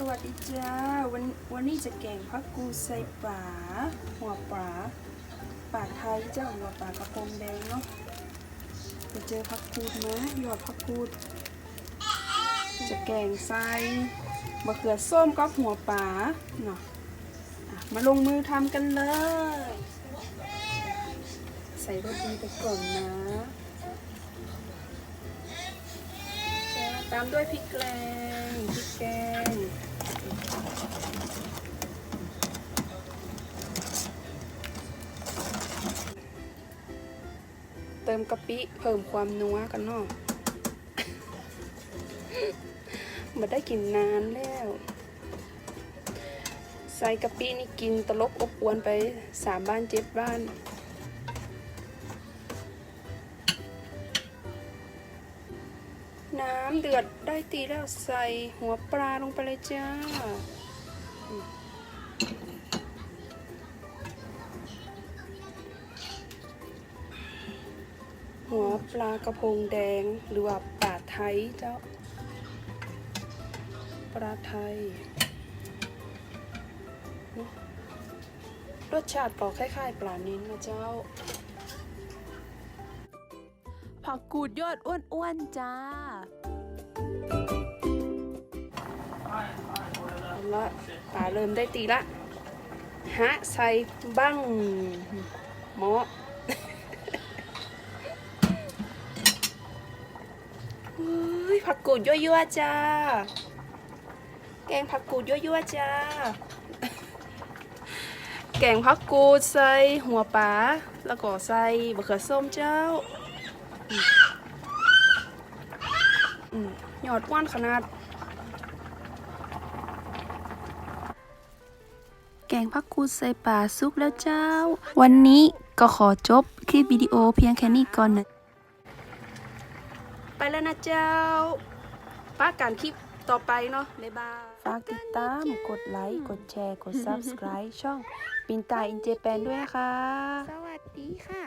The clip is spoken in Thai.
สวัสดีจ้าวันวันนี้จะแกงพักกูใส่ปลาหัวปลาปลาไทยเจ้าหัวปลากระพงแดงเนาะไปเจอพักกูดมาหยอดพักกูด จะแกงใส่มะเขือส้มกับหัวปลาเนาะอะมาลงมือทำกันเลย ใส่รสดีไปก่อนนะตามด้วยพริกแกงพริกแกง เติมกะปิเพิ่มความนัวกันเนาะมาได้กินนานแล้ว ใส่กะปินี่กินตลบอบอวนไปสามบ้านเจ็ดบ้าน น้ำเดือดได้ตีแล้วใส่หัวปลาลงไปเลยจ้า หัวปลากระพงแดงหรือว่าปลาไทยเจ้า ปลาไทย รสชาติก็คล้ายๆปลานิ้นนะเจ้า ผักกูดยอดอ้วนๆจ้าละปลาเริ่มได้ตีละ ฮะ ใส่บ้างหมอผักกูดยั่วๆจ้า แกงผักกูดยั่วๆจ้า แกงผักกูดใส่หัวปลาแล้วก็ใส่บะเขือส้มเจ้า หยอดว่านขนาด แกงผักกูดใส่ปลาซุกแล้วเจ้า วันนี้ก็ขอจบคลิปวิดีโอเพียงแค่นี้ก่อนนะ ไปแล้วนะเจ้าป้าการคลิปต่อไปเนาะ บ๊ายบาย ฝากติดตาม กดไลค์ กดแชร์ กด Subscribe ช่องปินตาอินเจแปนด้วยนะคะ สวัสดีค่ะ